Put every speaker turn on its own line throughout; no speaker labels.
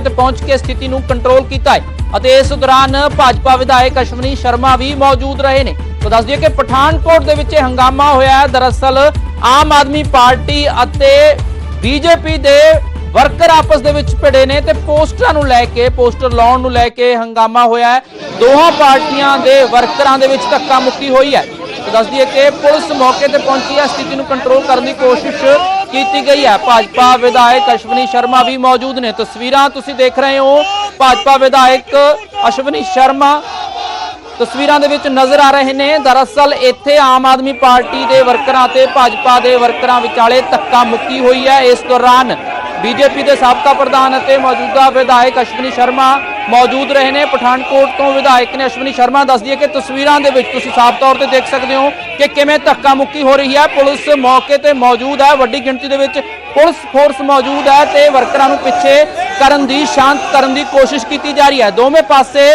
ਤੇ ਪਹੁੰਚ ਕੇ ਸਥਿਤੀ ਨੂੰ ਕੰਟਰੋਲ ਕੀਤਾ ਹੈ। ਅਤੇ ਇਸ ਦੌਰਾਨ ਭਾਜਪਾ ਵਿਧਾਇਕ ਅਸ਼ਵਨੀ ਸ਼ਰਮਾ ਵੀ ਮੌਜੂਦ ਰਹੇ ਨੇ। ਤਾਂ ਦੱਸ ਦਈਏ ਕਿ ਪਠਾਨਕੋਟ ਦੇ ਵਿੱਚ ਹੰਗਾਮਾ ਹੋਇਆ ਹੈ। ਦਰਅਸਲ ਆਮ ਆਦਮੀ ਪਾਰਟੀ ਅਤੇ ਬੀਜੇਪੀ ਦੇ ਵਰਕਰ ਆਪਸ ਦੇ ਵਿੱਚ ਭਿੜੇ ਨੇ ਤੇ ਪੋਸਟਰਾਂ ਨੂੰ ਲੈ ਕੇ, ਪੋਸਟਰ ਲਾਉਣ ਨੂੰ ਲੈ ਕੇ ਹੰਗਾਮਾ ਹੋਇਆ ਹੈ। ਦੋਹਾਂ ਪਾਰਟੀਆਂ ਦੇ ਵਰਕਰਾਂ ਦੇ ਵਿੱਚ ਧੱਕਾ ਮੁੱਕੀ ਹੋਈ ਹੈ। ਦੱਸ ਦਈਏ ਕਿ ਪੁਲਿਸ ਮੌਕੇ ਤੇ ਪਹੁੰਚੀ ਹੈ। ਸਥਿਤੀ ਨੂੰ ਕੰਟਰੋਲ ਕਰਨ ਦੀ ਕੋਸ਼ਿਸ਼ ਕੀਤੀ ਗਈ ਹੈ। ਭਾਜਪਾ ਵਿਧਾਇਕ ਅਸ਼ਵਨੀ ਸ਼ਰਮਾ ਵੀ ਮੌਜੂਦ ਨੇ। ਤਸਵੀਰਾਂ ਤੁਸੀਂ ਦੇਖ ਰਹੇ ਹੋ। ਭਾਜਪਾ ਵਿਧਾਇਕ ਅਸ਼ਵਨੀ ਸ਼ਰਮਾ ਤਸਵੀਰਾਂ ਦੇ ਵਿੱਚ ਨਜ਼ਰ ਆ ਰਹੇ ਨੇ। ਦਰਅਸਲ ਇੱਥੇ ਆਮ ਆਦਮੀ ਪਾਰਟੀ ਦੇ ਵਰਕਰਾਂ ਤੇ ਭਾਜਪਾ ਦੇ ਵਰਕਰਾਂ ਵਿਚਾਲੇ ਧੱਕਾ ਮੁੱਕੀ ਹੋਈ ਹੈ। ਇਸ ਦੌਰਾਨ ਬੀਜੇਪੀ ਦੇ ਸਾਬਕਾ ਪ੍ਰਧਾਨ ਅਤੇ ਮੌਜੂਦਾ ਵਿਧਾਇਕ ਅਸ਼ਵਨੀ ਸ਼ਰਮਾ ਮੌਜੂਦ ਰਹੇ ਨੇ। ਪਠਾਨਕੋਟ ਤੋਂ ਵਿਧਾਇਕ ਨੇ ਅਸ਼ਵਨੀ ਸ਼ਰਮਾ ਦੱਸਦੀ ਹੈ ਕਿ ਤਸਵੀਰਾਂ ਦੇ ਵਿੱਚ ਤੁਸੀਂ ਸਾਫ਼ ਤੌਰ ਤੇ ਦੇਖ ਸਕਦੇ ਹੋ ਕਿ ਕਿਵੇਂ ਧੱਕਾ ਮੁੱਕੀ ਹੋ ਰਹੀ ਹੈ ਪੁਲਿਸ ਮੌਕੇ ਤੇ ਮੌਜੂਦ ਹੈ ਵੱਡੀ ਗਿਣਤੀ ਦੇ ਵਿੱਚ ਪੁਲਿਸ ਫੋਰਸ ਮੌਜੂਦ ਹੈ ਤੇ ਵਰਕਰਾਂ ਨੂੰ ਪਿੱਛੇ ਕਰਨ ਦੀ, ਸ਼ਾਂਤ ਕਰਨ ਦੀ ਕੋਸ਼ਿਸ਼ ਕੀਤੀ ਜਾ ਰਹੀ ਹੈ ਦੋਵੇਂ ਪਾਸੇ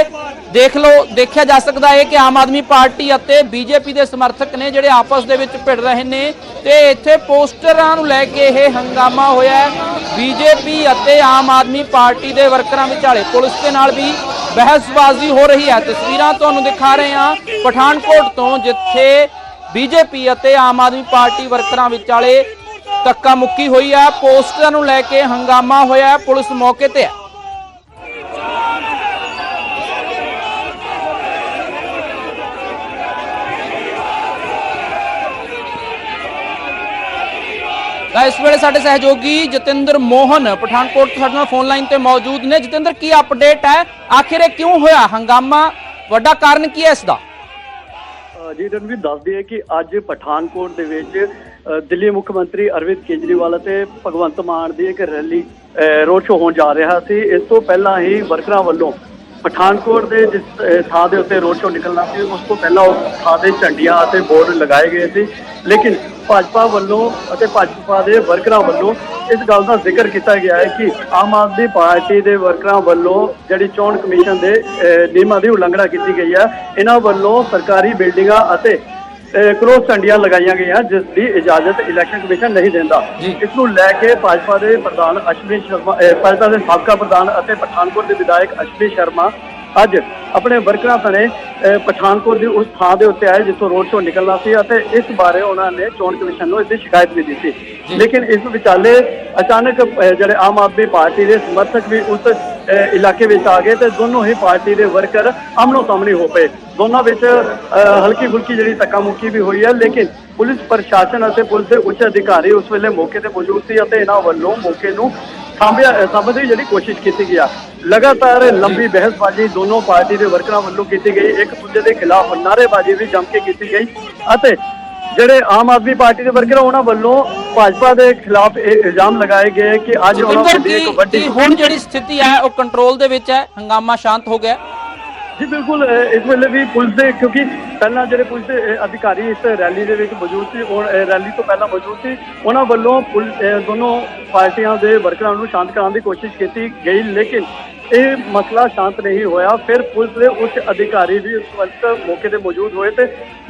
ਦੇਖ ਲਓ, ਦੇਖਿਆ ਜਾ ਸਕਦਾ ਹੈ ਕਿ ਆਮ ਆਦਮੀ ਪਾਰਟੀ ਅਤੇ ਬੀਜੇਪੀ ਦੇ ਸਮਰਥਕ ਨੇ ਜਿਹੜੇ ਆਪਸ ਦੇ ਵਿੱਚ ਭਿੜ ਰਹੇ ਨੇ ਤੇ ਇੱਥੇ ਪੋਸਟਰਾਂ ਨੂੰ ਲੈ ਕੇ ਇਹ ਹੰਗਾਮਾ ਹੋਇਆ ਹੈ। ਬੀਜੇਪੀ ਅਤੇ ਆਮ ਆਦਮੀ ਪਾਰਟੀ ਦੇ ਵਰਕਰਾਂ ਵਿਚਾਲੇ ਪੁਲਿਸ ਦੇ ਨਾਲ ਵੀ ਬਹਿਸਬਾਜ਼ੀ ਹੋ ਰਹੀ ਹੈ। ਤਸਵੀਰਾਂ ਤੁਹਾਨੂੰ ਦਿਖਾ ਰਹੇ ਹਾਂ ਪਠਾਨਕੋਟ ਤੋਂ, ਜਿੱਥੇ ਬੀਜੇਪੀ ਅਤੇ ਆਮ ਆਦਮੀ ਪਾਰਟੀ ਵਰਕਰਾਂ ਵਿਚਾਲੇ ਧੱਕਾ ਮੁੱਕੀ ਹੋਈ ਹੈ। ਪੋਸਟਰਾਂ ਨੂੰ ਲੈ ਕੇ ਹੰਗਾਮਾ ਹੋਇਆ ਪੁਲਿਸ ਮੌਕੇ ਤੇ। ਹੈ ਤਾਂ ਇਸ ਵੇਲੇ ਸਾਡੇ ਸਹਿਯੋਗੀ ਜਤਿੰਦਰ ਮੋਹਨ ਪਠਾਨਕੋਟ ਤੋਂ ਸਾਡੇ ਨਾਲ ਫੋਨ ਲਾਈਨ ਤੇ ਮੌਜੂਦ ਨੇ। ਜਤਿੰਦਰ, ਕੀ ਅਪਡੇਟ ਹੈ? ਆਖਿਰ ਇਹ ਕਿਉਂ ਹੋਇਆ? ਹੰਗਾਮਾ ਵੱਡਾ ਕਾਰਨ ਕੀ ਹੈ ਇਸ ਦਾ?
ਜੀ ਰਣਵੀਰ ਦੱਸਦੀ ਹੈ ਕਿ ਅੱਜ ਪਠਾਨਕੋਟ ਦੇ ਵਿੱਚ ਦਿੱਲੀ ਮੁੱਖ ਮੰਤਰੀ ਅਰਵਿੰਦ ਕੇਜਰੀਵਾਲ ਅਤੇ ਭਗਵੰਤ ਮਾਨ ਦੀ ਇੱਕ ਰੈਲੀ ਰੋਡ ਸ਼ੋਅ ਹੋਣ ਜਾ ਰਿਹਾ ਸੀ। ਇਸ ਤੋਂ ਪਹਿਲਾਂ ਹੀ ਵਰਕਰਾਂ ਵੱਲੋਂ ਪਠਾਨਕੋਟ ਦੇ ਜਿਸ ਥਾਂ ਦੇ ਉੱਤੇ ਰੋਡ ਸ਼ੋਅ ਨਿਕਲਣਾ ਸੀ, ਉਸ ਤੋਂ ਪਹਿਲਾਂ ਉਸ ਥਾਂ ਦੇ ਝੰਡੀਆਂ ਅਤੇ ਬੋਰਡ ਲਗਾਏ ਗਏ ਸੀ। ਲੇਕਿਨ ਭਾਜਪਾ ਵੱਲੋਂ ਅਤੇ ਭਾਜਪਾ ਦੇ ਵਰਕਰਾਂ ਵੱਲੋਂ ਇਸ ਗੱਲ ਦਾ ਜ਼ਿਕਰ ਕੀਤਾ ਗਿਆ ਹੈ ਕਿ ਆਮ ਆਦਮੀ ਪਾਰਟੀ ਦੇ ਵਰਕਰਾਂ ਵੱਲੋਂ ਜਿਹੜੀ ਚੋਣ ਕਮਿਸ਼ਨ ਦੇ ਨਿਯਮਾਂ ਦੀ ਉਲੰਘਣਾ ਕੀਤੀ ਗਈ ਹੈ। ਇਹਨਾਂ ਵੱਲੋਂ ਸਰਕਾਰੀ ਬਿਲਡਿੰਗਾਂ ਅਤੇ ਕ੍ਰੋਸ ਝੰਡੀਆਂ ਲਗਾਈਆਂ ਗਈਆਂ ਜਿਸ ਦੀ ਇਜਾਜ਼ਤ ਇਲੈਕਸ਼ਨ ਕਮਿਸ਼ਨ ਨਹੀਂ ਦਿੰਦਾ। ਇਸ ਨੂੰ ਲੈ ਕੇ ਭਾਜਪਾ ਦੇ ਪ੍ਰਧਾਨ ਅਸ਼ਵਨੀ ਸ਼ਰਮਾ ਭਾਜਪਾ ਦੇ ਸਾਬਕਾ ਪ੍ਰਧਾਨ ਅਤੇ ਪਠਾਨਕੋਟ ਦੇ ਵਿਧਾਇਕ ਅਸ਼ਵਨੀ ਸ਼ਰਮਾ ਅੱਜ ਆਪਣੇ ਵਰਕਰਾਂ ਸਣੇ ਪਠਾਨਕੋਟ ਦੀ ਉਸ ਥਾਂ ਦੇ ਉੱਤੇ ਆਏ ਜਿੱਥੋਂ ਰੋਡ ਸ਼ੋਅ ਨਿਕਲਣਾ ਸੀ ਅਤੇ ਇਸ ਬਾਰੇ ਉਹਨਾਂ ਨੇ ਚੋਣ ਕਮਿਸ਼ਨ ਨੂੰ ਇਸ ਦੀ ਸ਼ਿਕਾਇਤ ਵੀ ਦਿੱਤੀ। ਲੇਕਿਨ ਇਸ ਵਿਚਾਲੇ ਅਚਾਨਕ ਜਿਹੜੇ ਆਮ ਆਦਮੀ ਪਾਰਟੀ ਦੇ ਸਮਰਥਕ ਵੀ ਉਸ ਇਲਾਕੇ ਵਿੱਚ ਆ ਗਏ ਤੇ ਦੋਨੋਂ ਹੀ ਪਾਰਟੀ ਦੇ ਵਰਕਰ ਆਮਨੋ ਸਾਹਮਣੇ ਹੋ ਪਏ। ਦੋਨਾਂ ਵਿੱਚ ਹਲਕੀ ਫੁਲਕੀ ਜਿਹੜੀ ਧੱਕਾ ਮੁੱਕੀ ਵੀ ਹੋਈ ਹੈ, ਲੇਕਿਨ ਪੁਲਿਸ ਪ੍ਰਸ਼ਾਸਨ ਅਤੇ ਪੁਲਿਸ ਦੇ ਉੱਚ ਅਧਿਕਾਰੀ ਉਸ ਵੇਲੇ ਮੌਕੇ ਤੇ ਮੌਜੂਦ ਸੀ ਅਤੇ ਇਹਨਾਂ ਵੱਲੋਂ ਮੌਕੇ ਨੂੰ ਸਾਂਭਿਆ ਸਾਂਭਣ ਦੀ ਜਿਹੜੀ ਕੋਸ਼ਿਸ਼ ਕੀਤੀ ਗਿਆ ਲਗਾਤਾਰ ਲੰਬੀ ਬਹਿਸਬਾਜ਼ੀ ਦੋਨੋਂ ਪਾਰਟੀ ਦੇ ਵਰਕਰਾਂ ਵੱਲੋਂ ਕੀਤੀ ਗਈ। ਇੱਕ ਦੂਜੇ ਦੇ ਖਿਲਾਫ ਨਾਅਰੇਬਾਜ਼ੀ ਵੀ ਜੰਮ ਕੇ ਕੀਤੀ ਗਈ ਅਤੇ ਜਿਹੜੇ ਆਮ ਆਦਮੀ ਪਾਰਟੀ ਦੇ ਵਰਕਰ ਉਹਨਾਂ ਵੱਲੋਂ ਭਾਜਪਾ ਦੇ ਖਿਲਾਫ ਇਹ ਇਲਜ਼ਾਮ ਲਗਾਏ ਗਏ ਕਿ ਅੱਜ ਉਹਨਾਂ ਵੱਲੋਂ ਇੱਕ ਵੱਡੀ
ਹੁਣ ਜਿਹੜੀ ਸਥਿਤੀ ਹੈ ਉਹ ਕੰਟਰੋਲ ਦੇ ਵਿੱਚ ਹੈ ਹੰਗਾਮਾ ਸ਼ਾਂਤ ਹੋ ਗਿਆ।
ਜੀ ਬਿਲਕੁਲ ਇਸ ਵੇਲੇ ਵੀ ਪੁਲਿਸ ਦੇ ਕਿਉਂਕਿ ਪਹਿਲਾਂ ਜਿਹੜੇ ਪੁਲਿਸ ਦੇ ਅਧਿਕਾਰੀ ਇਸ ਰੈਲੀ ਦੇ ਵਿੱਚ ਮੌਜੂਦ ਸੀ ਉਹ ਰੈਲੀ ਤੋਂ ਪਹਿਲਾਂ ਮੌਜੂਦ ਸੀ ਉਹਨਾਂ ਵੱਲੋਂ ਦੋਨੋਂ ਪਾਰਟੀਆਂ ਦੇ ਵਰਕਰਾਂ ਨੂੰ ਸ਼ਾਂਤ ਕਰਾਉਣ ਦੀ ਕੋਸ਼ਿਸ਼ ਕੀਤੀ ਗਈ ਲੇਕਿਨ ਇਹ ਮਸਲਾ ਸ਼ਾਂਤ ਨਹੀਂ ਹੋਇਆ ਫਿਰ ਪੁਲਿਸ ਦੇ ਉੱਚ ਅਧਿਕਾਰੀ ਵੀ ਉਸ ਵਕਤ ਮੌਕੇ ਤੇ ਮੌਜੂਦ ਹੋਏ ਤੇ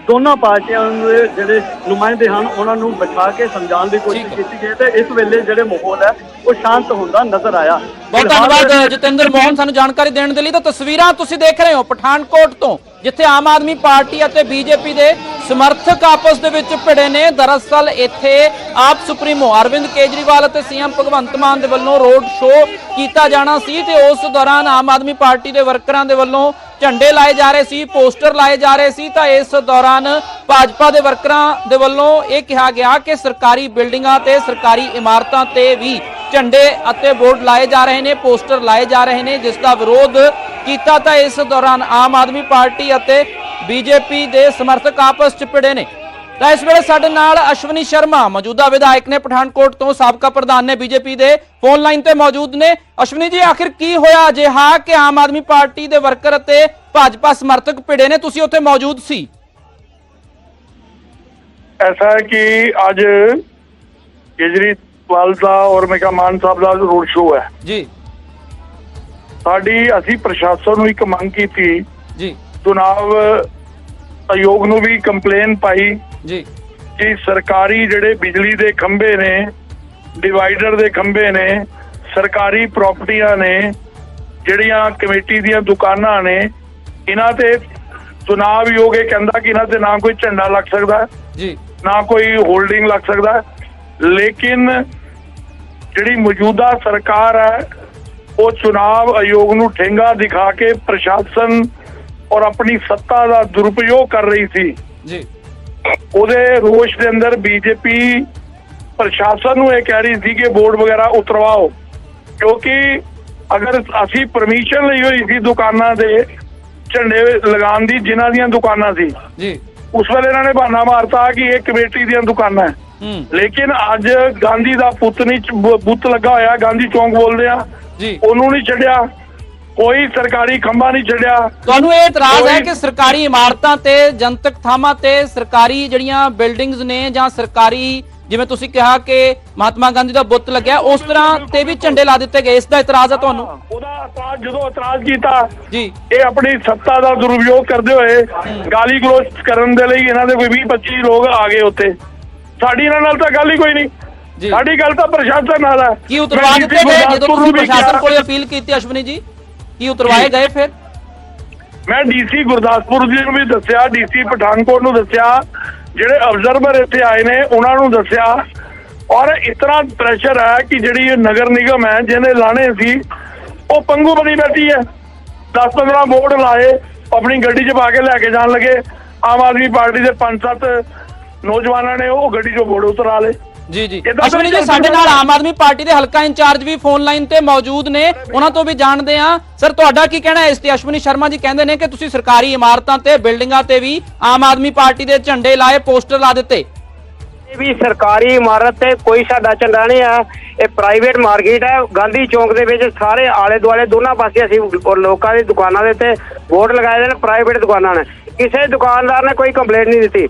ਦੋਨਾਂ ਪਾਰਟੀਆਂ ਦੇ ਜਿਹੜੇ ਨੁਮਾਇੰਦੇ ਹਨ ਉਹਨਾਂ ਨੂੰ ਬਿਠਾ ਕੇ ਸਮਝਾਉਣ ਦੀ ਕੋਸ਼ਿਸ਼। ਕੀਤੀ ਗਈ ਤੇ ਇਸ ਵੇਲੇ ਜਿਹੜੇ ਮਾਹੌਲ ਹੈ ਉਹ ਸ਼ਾਂਤ ਹੁੰਦਾ ਨਜ਼ਰ ਆਇਆ
ਬਹੁਤ ਧੰਨਵਾਦ ਜਤਿੰਦਰ ਮੋਹਨ ਸਾਨੂੰ ਜਾਣਕਾਰੀ ਦੇਣ ਦੇ ਲਈ ਤਾਂ ਤਸਵੀਰਾਂ ਤੁਸੀਂ ਦੇਖ ਰਹੇ ਹੋ ਪਠਾਨਕੋਟ ਤੋਂ ਜਿੱਥੇ ਆਮ ਆਦਮੀ ਪਾਰਟੀ ਅਤੇ ਬੀਜੇਪੀ ਦੇ ਸਮਰਥਕ ਆਪਸ ਦੇ ਵਿੱਚ ਭਿੜੇ ਨੇ। ਦਰਅਸਲ ਇੱਥੇ ਆਪ ਸੁਪਰੀਮੋ ਅਰਵਿੰਦ ਕੇਜਰੀਵਾਲ ਅਤੇ ਸੀਐਮ ਭਗਵੰਤ ਮਾਨ ਦੇ ਵੱਲੋਂ ਰੋਡ ਸ਼ੋਅ ਕੀਤਾ ਜਾਣਾ ਸੀ ਤੇ ਉਸ ਦੌਰਾਨ ਆਮ ਆਦਮੀ ਪਾਰਟੀ ਦੇ ਵਰਕਰਾਂ ਦੇ ਵੱਲੋਂ ਝੰਡੇ ਲਾਏ ਜਾ ਰਹੇ ਸੀ, ਪੋਸਟਰ ਲਾਏ ਜਾ ਰਹੇ ਸੀ। ਤਾਂ ਇਸ ਦੌਰਾਨ ਭਾਜਪਾ ਦੇ ਵਰਕਰਾਂ ਦੇ ਵੱਲੋਂ ਇਹ ਕਿਹਾ ਗਿਆ ਕਿ ਸਰਕਾਰੀ ਬਿਲਡਿੰਗਾਂ ਤੇ ਸਰਕਾਰੀ ਇਮਾਰਤਾਂ ਤੇ ਵੀ ਝੰਡੇ ਅਤੇ ਬੋਰਡ ਲਾਏ ਜਾ ਰਹੇ ਨੇ, ਪੋਸਟਰ ਲਾਏ ਜਾ ਰਹੇ ਨੇ, ਜਿਸ ਦਾ ਵਿਰੋਧ ਕੀਤਾ। ਤਾਂ ਇਸ ਦੌਰਾਨ ਆਮ ਆਦਮੀ ਪਾਰਟੀ ਅਤੇ ਬੀਜੇਪੀ ਦੇ ਸਮਰਥਕ ਆਪਸ ਚ ਭਿੜੇ ਨੇ। ਤਾਂ ਇਸ ਵੇਲੇ ਸਾਡੇ ਨਾਲ ਅਸ਼ਵਨੀ ਸ਼ਰਮਾ ਮੌਜੂਦਾ ਵਿਧਾਇਕ ਨੇ ਪਠਾਨਕੋਟ ਤੋਂ ਸਾਬਕਾ ਪ੍ਰਧਾਨ ਨੇ ਬੀਜੇਪੀ ਦੇ ਫੋਨ ਲਾਈਨ ਤੇ ਮੌਜੂਦ ਨੇ। ਅਸ਼ਵਨੀ ਜੀ ਆਖਿਰ ਕੀ ਹੋਇਆ? ਅਜਿਹਾ ਕਿ ਆਮ ਆਦਮੀ ਪਾਰਟੀ ਦੇ ਵਰਕਰ ਅਤੇ ਭਾਜਪਾ ਸਮਰਥਕ ਭਿੜੇ ਨੇ ਤੁਸੀਂ ਉੱਥੇ ਮੌਜੂਦ ਸੀ।
ਐਸਾ ਹੈ ਕਿ ਅੱਜ ਕੇਜਰੀਵਾਲ ਦਾ ਔਰ ਮੇਕਾ ਮਾਨ ਸਾਹਿਬ ਦਾ ਰੋਡ ਸ਼ੋ ਹੈ।
ਜੀ।
ਸਾਡੀ ਅਸੀਂ ਪ੍ਰਸ਼ਾਸਨ ਨੂੰ ਇੱਕ ਮੰਗ ਕੀਤੀ।
ਜੀ।
ਚੁਣਾਵ ਆਯੋਗ ਨੂੰ ਵੀ ਕੰਪਲੇਨ ਪਾਈ
ਜੀ
ਕਿ ਸਰਕਾਰੀ ਜਿਹੜੇ ਬਿਜਲੀ ਦੇ ਖੰਭੇ ਨੇ ਡਿਵਾਈਡਰ ਦੇ ਖੰਭੇ ਨੇ ਸਰਕਾਰੀ ਪ੍ਰਾਪਰਟੀਆਂ ਨੇ ਜਿਹੜੀਆਂ ਕਮੇਟੀ ਦੀਆਂ ਦੁਕਾਨਾਂ ਨੇ ਇਹਨਾਂ ਤੇ ਚੁਣਾਵ ਯੋਗ ਇਹ ਕਹਿੰਦਾ ਕਿ ਇਹਨਾਂ ਤੇ ਨਾ ਕੋਈ ਝੰਡਾ ਲੱਗ ਸਕਦਾ
ਜੀ
ਨਾ ਕੋਈ ਹੋਲਡਿੰਗ ਲੱਗ ਸਕਦਾ। ਲੇਕਿਨ ਜਿਹੜੀ ਮੌਜੂਦਾ ਸਰਕਾਰ ਹੈ ਉਹ ਚੁਣਾਵ ਆਯੋਗ ਨੂੰ ਠੇਂਗਾ ਦਿਖਾ ਕੇ ਪ੍ਰਸ਼ਾਸਨ ਔਰ ਆਪਣੀ ਸੱਤਾ ਦਾ ਦੁਰਉਪਯੋਗ ਕਰ ਰਹੀ ਸੀ।
ਜੀ।
ਉਹਦੇ ਰੋਸ਼ ਦੇ ਅੰਦਰ ਬੀਜੇਪੀ ਪ੍ਰਸ਼ਾਸਨ ਨੂੰ ਇਹ ਕਹਿ ਰਹੀ ਸੀ ਕਿ ਬੋਰਡ ਵਗੈਰਾ ਉਤਰਵਾਓ। ਕਿਉਂਕਿ ਅਗਰ ਅਸੀਂ ਪਰਮਿਸ਼ਨ ਲਈ ਹੋਈ ਸੀ ਦੁਕਾਨਾਂ ਦੇ ਝੰਡੇ ਲਗਾਉਣ ਦੀ ਜਿਨ੍ਹਾਂ ਦੀਆਂ ਦੁਕਾਨਾਂ ਸੀ
ਜੀ।
ਉਸ ਵੇਲੇ ਇਹਨਾਂ ਨੇ ਬਹਾਨਾ ਮਾਰਤਾ ਕਿ ਇਹ ਕਮੇਟੀ ਦੀਆਂ ਦੁਕਾਨਾਂ ਹੈ। ਲੇਕਿਨ ਅੱਜ ਗਾਂਧੀ ਦਾ ਪੁੱਤ ਨਹੀਂ ਬੁੱਤ ਲੱਗਾ ਹੋਇਆ ਗਾਂਧੀ ਚੌਂਕ ਬੋਲਦੇ ਆ।
ਜੀ।
ਉਹਨੂੰ ਨਹੀਂ ਛੱਡਿਆ। ਕੋਈ ਸਰਕਾਰੀ ਖੰਭਾ ਨਹੀਂ ਛੱਡਿਆ।
ਤੁਹਾਨੂੰ ਇਹ ਇਤਰਾਜ਼ ਹੈ ਕਿ ਸਰਕਾਰੀ ਇਮਾਰਤਾਂ ਤੇ ਜਨਤਕ ਥਾਵਾਂ ਤੇ ਸਰਕਾਰੀ ਜਿਹੜੀਆਂ ਬਿਲਡਿੰਗਸ ਨੇ ਜਾਂ ਸਰਕਾਰੀ ਜਿਵੇਂ ਤੁਸੀਂ ਕਿਹਾ ਕਿ ਮਹਾਤਮਾ ਗਾਂਧੀ ਦਾ ਬੁੱਤ ਲੱਗਿਆ ਉਸ ਤਰ੍ਹਾਂ ਤੇ ਵੀ ਝੰਡੇ ਲਾ ਦਿੱਤੇ ਗਏ। ਇਸ ਦਾ ਇਤਰਾਜ਼ ਹੈ ਤੁਹਾਨੂੰ?
ਉਹਦਾ ਇਤਰਾਜ਼ ਜਦੋਂ ਇਤਰਾਜ਼ ਕੀਤਾ
ਜੀ।
ਇਹ ਆਪਣੀ ਸੱਤਾ ਦਾ ਦੁਰਉਪਯੋਗ ਕਰਦੇ ਹੋਏ ਗਾਲੀ ਗਲੋਚ ਕਰਨ ਦੇ ਲਈ ਇਹਨਾਂ ਦੇ ਕੋਈ 20 25 ਲੋਕ ਆ ਗਏ ਉੱਤੇ ਸਾਡੀ ਇਹਨਾਂ ਨਾਲ ਤਾਂ ਗੱਲ ਹੀ ਕੋਈ ਨਹੀਂ।
ਜੀ।
ਸਾਡੀ ਗੱਲ ਤਾਂ ਪ੍ਰਸ਼ਾਸਨ ਨਾਲ ਹੈ।
ਕੀ ਉਤਰਵਾ ਦਿੱਤੇ ਗਏ ਜਦੋਂ ਤੁਸੀਂ ਪ੍ਰਸ਼ਾਸਨ। ਕੋਲੇ ਅਪੀਲ ਕੀਤੀ ਅਸ਼ਵਨੀ ਜੀ? ਕੀ ਉਤਰਵਾਏ ਗਏ ਫਿਰ?
ਮੈਂ ਡੀਸੀ ਗੁਰਦਾਸਪੁਰ ਜੀ ਨੂੰ ਵੀ ਦੱਸਿਆ ਡੀਸੀ ਪਠਾਨਕੋਟ ਨੂੰ ਦੱਸਿਆ ਜਿਹੜੇ ਅਬਜ਼ਰਵਰ ਇੱਥੇ ਆਏ ਨੇ ਉਹਨਾਂ ਨੂੰ ਦੱਸਿਆ। ਔਰ ਇਤਨਾ ਪ੍ਰੈਸ਼ਰ ਹੈ ਕਿ ਜਿਹੜੀ ਇਹ ਨਗਰ ਨਿਗਮ ਹੈ ਜਿਹਨੇ ਲਾਣੇ ਸੀ ਉਹ ਪੰਗੂ ਬਣੀ ਬੈਠੀ ਹੈ। 10-15 ਬੋਰਡ ਲਾਏ ਆਪਣੀ ਗੱਡੀ 'ਚ ਪਾ ਕੇ ਲੈ ਕੇ ਜਾਣ ਲੱਗੇ। ਆਮ ਆਦਮੀ ਪਾਰਟੀ ਦੇ 5-7 ਨੌਜਵਾਨਾਂ ਨੇ ਉਹ ਗੱਡੀ 'ਚੋਂ ਬੋਰਡ ਉਤਰਾ ਲਏ।
ਜੀ ਜੀ। ਅਸ਼ਵਨੀ ਜੀ ਸਾਡੇ ਨਾਲ ਆਮ ਆਦਮੀ ਪਾਰਟੀ ਦੇ ਹਲਕਾ ਇੰਚਾਰਜ ਵੀ ਫੋਨ ਲਾਈਨ ਤੇ ਮੌਜੂਦ ਨੇ। ਉਹਨਾਂ ਤੋਂ ਵੀ ਜਾਣਦੇ ਆ ਸਰ ਤੁਹਾਡਾ ਕੀ ਕਹਿਣਾ ਹੈ ਇਸ ਤੇ? ਅਸ਼ਵਨੀ ਸ਼ਰਮਾ ਜੀ ਕਹਿੰਦੇ ਨੇ ਕਿ ਤੁਸੀਂ ਸਰਕਾਰੀ ਇਮਾਰਤਾਂ ਤੇ ਬਿਲਡਿੰਗਾਂ ਤੇ ਵੀ ਆਮ ਆਦਮੀ ਪਾਰਟੀ ਦੇ ਝੰਡੇ ਲਾਏ ਪੋਸਟਰ ਲਾ ਦਿੱਤੇ।
ਇਹ ਵੀ ਸਰਕਾਰੀ ਇਮਾਰਤ ਤੇ ਕੋਈ ਸਾਡਾ ਝੰਡਾ ਨਹੀਂ ਆ। ਇਹ ਪ੍ਰਾਈਵੇਟ ਮਾਰਕੀਟ ਹੈ। ਗਾਂਧੀ ਚੌਂਕ ਦੇ ਵਿੱਚ ਸਾਰੇ ਆਲੇ ਦੁਆਲੇ ਦੋਨਾਂ ਪਾਸੇ ਅਸੀਂ ਲੋਕਾਂ ਦੀ ਦੁਕਾਨਾਂ ਦੇ ਉੱਤੇ ਬੋਰਡ ਲਗਾਏ ਨੇ ਪ੍ਰਾਈਵੇਟ ਦੁਕਾਨਾਂ ਨੇ। ਕਿਸੇ ਦੁਕਾਨਦਾਰ ਨੇ ਕੋਈ ਕੰਪਲੇਂਟ ਨਹੀਂ ਦਿੱਤੀ।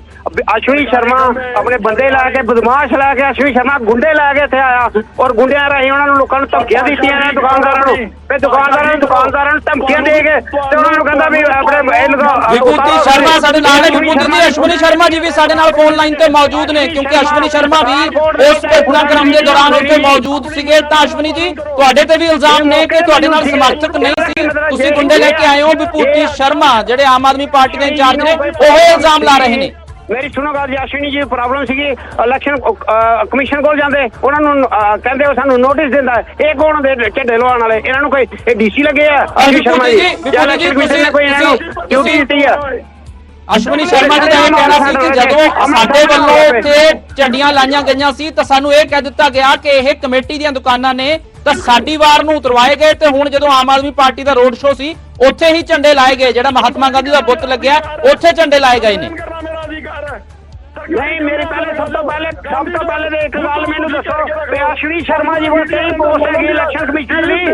ਅਸ਼ਵਨੀ ਸ਼ਰਮਾ ਆਪਣੇ ਬੰਦੇ ਲਾ ਕੇ ਬਦਮਾਸ਼ ਲਾ ਕੇ ਅਸ਼ਵਨੀ ਸ਼ਰਮਾ ਗੁੰਡੇ ਲਾ ਕੇ ਇੱਥੇ ਆਇਆ ਔਰ ਗੁੰਡਿਆਂ ਰਾਹੀਂ ਉਹਨਾਂ ਨੂੰ ਲੋਕਾਂ ਨੂੰ ਧਮਕੀਆਂ ਦਿੱਤੀਆਂ ਨੇ ਦੁਕਾਨਦਾਰਾਂ ਨੂੰ। ਤੇ ਦੁਕਾਨਦਾਰਾਂ ਨੂੰ ਦੁਕਾਨਦਾਰਾਂ ਨੂੰ ਧਮਕੀਆਂ ਦੇ ਕੇ ਤੇ ਉਹਨਾਂ ਨੂੰ ਕਹਿੰਦਾ ਵੀ ਆਪਣੇ ਇਹ ਲਗਾ
ਵਿਭੂਤੀ ਸ਼ਰਮਾ ਸਾਡੇ ਨਾਲ ਨੇ ਵਿਭੂਤੀ ਜੀ ਅਸ਼ਵਨੀ ਸ਼ਰਮਾ ਜੀ ਵੀ ਸਾਡੇ ਨਾਲ ਫੋਨ ਲਾਈਨ ਤੇ ਮੌਜੂਦ ਨੇ ਕਿਉਂਕਿ ਅਸ਼ਵਨੀ ਸ਼ਰਮਾ ਵੀ ਉਸ ਘਟਨਾਕ੍ਰਮ ਦੇ ਦੌਰਾਨ ਉੱਥੇ ਮੌਜੂਦ ਸੀਗੇ। ਤਾਂ ਅਸ਼ਵਨੀ ਜੀ ਤੁਹਾਡੇ ਤੇ ਵੀ ਇਲਜ਼ਾਮ ਨੇ ਕਿ ਤੁਹਾਡੇ ਨਾਲ ਸਮਰਥਕ ਨਹੀਂ ਤੁਸੀਂ ਗੁੰਡੇ ਲੈ ਕੇ ਆਏ ਹੋ ਵਿਭੂਤੀ ਸ਼ਰਮਾ ਜਿਹੜੇ ਆਮ ਆਦਮੀ ਪਾਰਟੀ ਦੇ ਇੰਚਾਰਜ ਨੇ ਉਹ ਇਲਜ਼ਾਮ ਲਾ ਰਹੇ ਨੇ।
ਮੇਰੀ ਸੁਣੋ ਗੱਲ ਅਸ਼ਵਨੀ ਜੀ ਪ੍ਰੋਬਲਮ ਸੀਗੀ ਇਲੈਕਸ਼ਨ ਕਮਿਸ਼ਨ ਕੋਲ ਜਾਂਦੇ ਉਹਨਾਂ ਨੂੰ ਕਹਿੰਦੇ ਉਹ ਸਾਨੂੰ ਨੋਟਿਸ ਦਿੰਦਾ। ਇਹ ਕੌਣ ਹੁੰਦੇ ਝੰਡੇ ਲਵਾਉਣ ਵਾਲੇ? ਇਹਨਾਂ ਨੂੰ ਕੋਈ ਇਹ ਡੀਸੀ ਲੱਗੇ ਆ ਸ਼ਰਮਾ ਜੀ
ਜੀ,
election commission ਨੇ ਕੋਈ ਇਹਨਾਂ ਨੂੰ ਡਿਊਟੀ ਦਿੱਤੀ ਆ।
ਅਸ਼ਵਨੀ ਸ਼ਰਮਾ ਜੀ ਦਾ ਇਹ ਕਹਿਣਾ ਸੀ ਕਿ ਜਦੋਂ ਸਾਡੇ ਵੱਲੋਂ ਉੱਥੇ ਝੰਡੀਆਂ ਲਾਈਆਂ ਗਈਆਂ ਸੀ ਤਾਂ ਸਾਨੂੰ ਇਹ ਕਹਿ ਦਿੱਤਾ ਗਿਆ ਕਿ ਇਹ ਕਮੇਟੀ ਦੀਆਂ ਦੁਕਾਨਾਂ ਨੇ ਤਾਂ ਸਾਡੀ ਵਾਰ ਨੂੰ ਉਤਰਵਾਏ ਗਏ ਤੇ ਹੁਣ ਜਦੋਂ ਆਮ ਆਦਮੀ ਪਾਰਟੀ ਦਾ ਰੋਡ ਸ਼ੋਅ ਸੀ, ਉੱਥੇ ਹੀ ਝੰਡੇ ਲਾਏ ਗਏ, ਜਿਹੜਾ ਮਹਾਤਮਾ ਗਾਂਧੀ ਦਾ ਬੁੱਤ ਲੱਗਿਆ, ਉੱਥੇ ਝੰਡੇ ਲਾਏ ਗਏ ਨੇ।
ਨਹੀਂ, ਮੇਰੇ ਪਹਿਲੇ ਸਭ ਤੋਂ ਪਹਿਲੇ ਸਭ ਤੋਂ ਪਹਿਲੇ ਤੇ ਇੱਕ ਗੱਲ ਮੈਨੂੰ ਦੱਸੋ ਕਿ ਸ਼ਰਮਾ ਜੀ ਕੋਲ ਕਿਹੜੀ ਪੋਸਟ ਹੈਗੀ ਇਲੈਕਸ਼ਨ ਕਮਿਸ਼ਨਰ ਦੀ।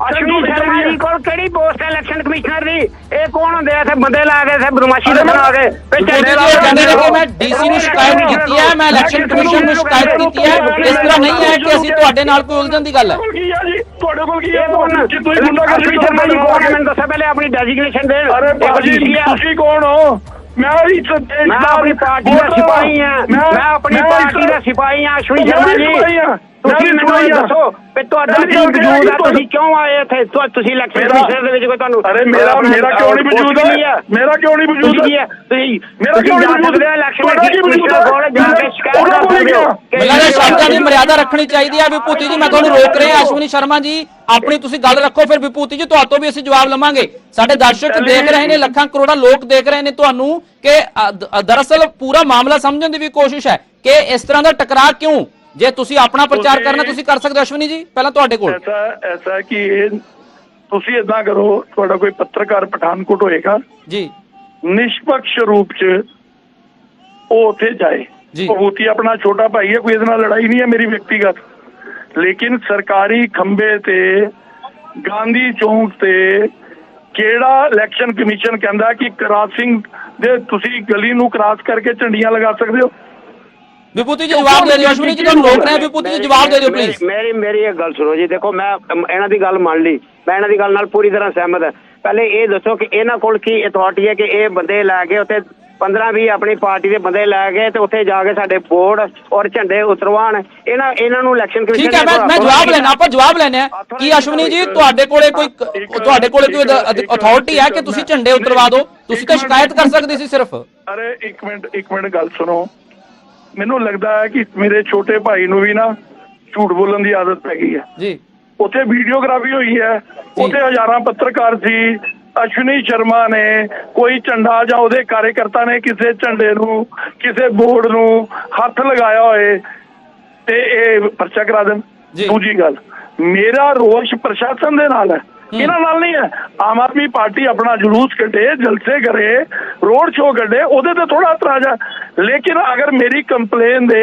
ਅਸ਼ਵਨੀ ਸ਼ਰਮਾ ਜੀ ਕੋਲ ਕਿਹੜੀ ਪੋਸਟ ਹੈ ਇਲੈਕਸ਼ਨ ਕਮਿਸ਼ਨਰ ਦੀ? ਇਹ ਕੌਣ ਹੁੰਦੇ ਆ ਇੱਥੇ? ਬੰਦੇ ਲਾ ਕੇ ਇੱਥੇ ਬਦਮਾਸ਼ੀ ਦੱਸਣ ਆ ਕੇ। ਤੇ
ਜੀ
ਲਾ ਕੇ
ਕਹਿੰਦੇ ਨੇ ਕਿ ਮੈਂ ਡੀਸੀ ਨੂੰ ਸ਼ਿਕਾਇਤ ਕੀਤੀ ਹੈ ਮੈਂ ਇਲੈਕਸ਼ਨ ਕਮਿਸ਼ਨ ਨੂੰ ਸ਼ਿਕਾਇਤ ਕੀਤੀ ਹੈ। ਇਸ ਤਰ੍ਹਾਂ ਨਹੀਂ ਹੈ ਕਿ ਅਸੀਂ ਤੁਹਾਡੇ ਨਾਲ ਕੋਈ ਉਲਝਣ ਦੀ ਗੱਲ ਹੈ।
ਕੋਲ ਕੀ ਹੈ ਜੀ? ਤੁਹਾਡੇ ਕੋਲ ਕੀ ਹੈ?
ਇਹ ਕੌਣ
ਕਿ ਤੁਸੀਂ ਗੁੰਡਾਗਰਦੀ
ਅਸ਼ਵਨੀ ਸ਼ਰਮਾ ਜੀ ਕੌਣ ਹੈ? ਮੈਨੂੰ ਦੱਸੋ ਪਹਿਲੇ ਆਪਣੀ ਡੈਜ਼ਿਗਨੇਸ਼ਨ ਦੇ।
ਅਰੇ
ਇੱਕ
ਭਾਜੀ
DC ਆ।
ਤੁਸੀਂ ਕੌਣ ਹੋ? ਮੈਂ ਦਾ
ਆਪਣੀ ਪਾਰਟੀ ਦਾ ਸਿਪਾਹੀ ਹਾਂ। ਮੈਂ ਆਪਣੀ ਪਾਰਟੀ ਦਾ ਸਿਪਾਹੀ ਹਾਂ ਅਸ਼ਵਨੀ ਸ਼ਰਮਾ ਜੀ। ਤੁਸੀਂ ਮੈਨੂੰ ਇਹ। ਦੱਸੋ ਕਿ ਤੁਹਾਡਾ ਕੀ ਵਜੂਦ ਆ ਤੁਸੀਂ ਕਿਉਂ ਆਏ ਇੱਥੇ? ਤੁਸੀਂ ਇਲੈਕਸ਼ਨ
ਮੇਰਾ-
ਕਮਿਸ਼ਨ ਦੇ ਵਿੱਚ ਕੋਈ ਤੁਹਾਨੂੰ
ਅਰੇ ਮੇਰਾ ਮੇਰਾ ਕਿਉਂ ਨਹੀਂ ਵਜੂਦ
ਹੈ?
ਮੇਰਾ ਕਿਉਂ ਨਹੀਂ ਵਜੂਦ ਹੈ?
ਤੁਸੀਂ
ਮੇਰਾ ਕਿਉਂ ਨਹੀਂ ਵਜੂਦ
ਹੈ? ਇਲੈਕਸ਼ਨ
ਕੀ ਵਜੂਦ ਹੈ?
ਕੋਲ ਜਾ ਕੇ ਸ਼ਿਕਾਇਤ ਕਰ ਸਕਦੇ ਹੋ।
ਲੱਗਦਾ ਸ਼ਬਦਾਂ ਦੀ ਮਰਿਆਦਾ ਰੱਖਣੀ ਚਾਹੀਦੀ ਹੈ ਵਿਭੂਤੀ ਜੀ ਮੈਂ ਤੁਹਾਨੂੰ ਰੋਕ ਰਿਹਾ ਅਸ਼ਵਨੀ ਸ਼ਰਮਾ ਜੀ ਆਪਣੀ ਤੁਸੀਂ ਗੱਲ ਰੱਖੋ ਫਿਰ ਵਿਭੂਤੀ ਜੀ ਤੁਹਾਤੋਂ ਵੀ ਅਸੀਂ ਜਵਾਬ ਲਵਾਂਗੇ। ਸਾਡੇ ਦਰਸ਼ਕ ਦੇਖ ਰਹੇ ਨੇ ਲੱਖਾਂ ਕਰੋੜਾਂ ਲੋਕ ਦੇਖ ਰਹੇ ਨੇ ਤੁਹਾਨੂੰ ਕਿ ਦ- ਦਰਅਸਲ ਪੂਰਾ ਮਾਮਲਾ ਸਮਝਣ ਦੀ ਵੀ ਕੋਸ਼ਿਸ਼ ਹੈ ਕਿ ਇਸ ਤਰ੍ਹਾਂ ਦਾ ਟਕਰਾਅ ਕਿਉਂ ਜੇ ਤੁਸੀਂ ਆਪਣਾ ਪ੍ਰਚਾਰ ਕਰਨਾ ਤੁਸੀਂ ਕਰ ਸਕਦੇ ਹੋ ਅਸ਼ਵਨੀ ਜੀ ਪਹਿਲਾਂ ਤੁਹਾਡੇ ਕੋਲ।
ਐਸਾ ਐਸਾ ਕਿ ਇਹ ਤੁਸੀਂ ਇਦਾਂ ਕਰੋ ਤੁਹਾਡਾ ਕੋਈ ਪੱਤਰਕਾਰ ਪਠਾਨਕੋਟ ਹੋਏਗਾ।
ਜੀ।
ਨਿਸ਼ਪਕਸ਼ ਰੂਪ ਚ ਉਹ ਉੱਥੇ ਜਾਏ।
ਜੀ।
ਭਗੂਤੀ ਆਪਣਾ ਛੋਟਾ ਭਾਈ ਹੈ ਕੋਈ ਇਹਦੇ ਨਾਲ ਲੜਾਈ ਨਹੀਂ ਹੈ ਮੇਰੀ ਵਿਅਕਤੀਗਤ। ਲੇਕਿਨ ਸਰਕਾਰੀ ਖੰਬੇ ਤੇ ਗਾਂਧੀ ਚੌਂਕ ਤੇ ਕਿਹੜਾ ਇਲੈਕਸ਼ਨ ਕਮਿਸ਼ਨ ਕਹਿੰਦਾ ਕਿ ਕ੍ਰਾਸਿੰਗ ਦੇ ਤੁਸੀਂ ਗਲੀ ਨੂੰ ਕ੍ਰਾਸ ਕਰਕੇ ਝੰਡੀਆਂ ਲਗਾ ਸਕਦੇ ਹੋ?
ਵਿਭੂਤੀ ਜੀ ਜਵਾਬ ਦੇ ਦਿਓ ਅਸ਼ਵਨੀ ਜੀ ਤੁਹਾਨੂੰ ਰੋਕ ਰਹੇ ਵਿਭੂਤੀ ਜੀ ਜਵਾਬ ਦੇ ਦਿਓ ਪਲੀਜ਼
ਮੇਰੀ ਮੇਰੀ ਇੱਕ ਗੱਲ ਸੁਣੋ ਜੀ ਦੇਖੋ ਮੈਂ ਇਹਨਾਂ ਦੀ ਗੱਲ ਮੰਨ ਲਈ। ਮੈਂ ਇਹਨਾਂ ਦੀ ਗੱਲ ਨਾਲ ਪੂਰੀ ਤਰ੍ਹਾਂ ਸਹਿਮਤ ਹਾਂ। ਪਹਿਲੇ ਇਹ ਦੱਸੋ ਕਿ ਇਹਨਾਂ ਕੋਲ ਕੀ ਅਥਾਰਟੀ ਹੈ ਕਿ ਇਹ ਬੰਦੇ ਲੈ ਕੇ ਉੱਥੇ 15 20 ਆਪਣੀ ਪਾਰਟੀ ਦੇ ਬੰਦੇ ਲੈ ਕੇ ਤੇ ਉੱਥੇ ਜਾ ਕੇ ਸਾਡੇ ਬੋਰਡ ਔਰ ਝੰਡੇ ਉਤਰਵਾਣ ਇਹਨਾਂ ਇਹਨਾਂ ਨੂੰ ਇਲੈਕਸ਼ਨ ਕਮਿਸ਼ਨ
ਠੀਕ ਹੈ ਮੈਂ ਮੈਂ ਜਵਾਬ ਲੈਣਾ ਆਪਾਂ ਜਵਾਬ ਲੈਣੇ ਕੀ ਅਸ਼ਵਨੀ ਜੀ ਤੁਹਾਡੇ ਕੋਲੇ ਕੋਈ ਤੁਹਾਡੇ ਕੋਲੇ ਕੋਈ ਅਥਾਰਟੀ ਹੈ ਕਿ ਤੁਸੀਂ ਝੰਡੇ ਉਤਰਵਾ ਦਿਓ? ਤੁਸੀਂ ਤਾਂ ਸ਼ਿਕਾਇਤ ਕਰ ਸਕਦੇ ਸੀ ਸਿਰਫ।
ਅਰੇ ਇੱਕ ਮਿੰਟ ਇੱਕ ਮਿੰਟ ਗੱਲ ਸੁਣੋ। ਮੈਨੂੰ ਲੱਗਦਾ ਹੈ ਕਿ ਮੇਰੇ ਛੋਟੇ ਭਾਈ ਨੂੰ ਵੀ ਨਾ ਝੂਠ ਬੋਲਣ ਦੀ ਆਦਤ ਪੈ ਗਈ ਹੈ।
ਜੀ।
ਉੱਥੇ ਵੀਡੀਓਗ੍ਰਾਫੀ ਹੋਈ ਹੈ। ਉੱਥੇ ਹਜ਼ਾਰਾਂ ਪੱਤਰਕਾਰ ਸੀ। ਅਸ਼ਵਨੀ ਸ਼ਰਮਾ ਨੇ ਕੋਈ ਝੰਡਾ ਜਾਂ ਉਹਦੇ ਕਾਰਜਕਰਤਾ ਨੇ ਕਿਸੇ ਝੰਡੇ ਨੂੰ ਕਿਸੇ ਬੋਰਡ ਨੂੰ ਹੱਥ ਲਗਾਇਆ ਹੋਏ ਤੇ ਇਹ ਪਰਚਾ ਕਰਾ ਦੇਣ। ਦੂਜੀ ਗੱਲ ਮੇਰਾ ਰੋਸ਼ ਪ੍ਰਸ਼ਾਸਨ ਦੇ ਨਾਲ ਹੈ। ਇਹਨਾਂ ਨਾਲ ਨਹੀਂ ਹੈ। ਆਮ ਆਦਮੀ ਪਾਰਟੀ ਆਪਣਾ ਜਲੂਸ ਕੱਢੇ ਜਲਸੇ ਕਰੇ ਰੋਡ ਸ਼ੋਅ ਕੱਢੇ ਉਹਦੇ ਤੇ ਥੋੜਾ ਇਤਰਾਜ਼ ਹੈ। ਲੇਕਿਨ ਅਗਰ ਮੇਰੀ ਕੰਪਲੇਨ ਦੇ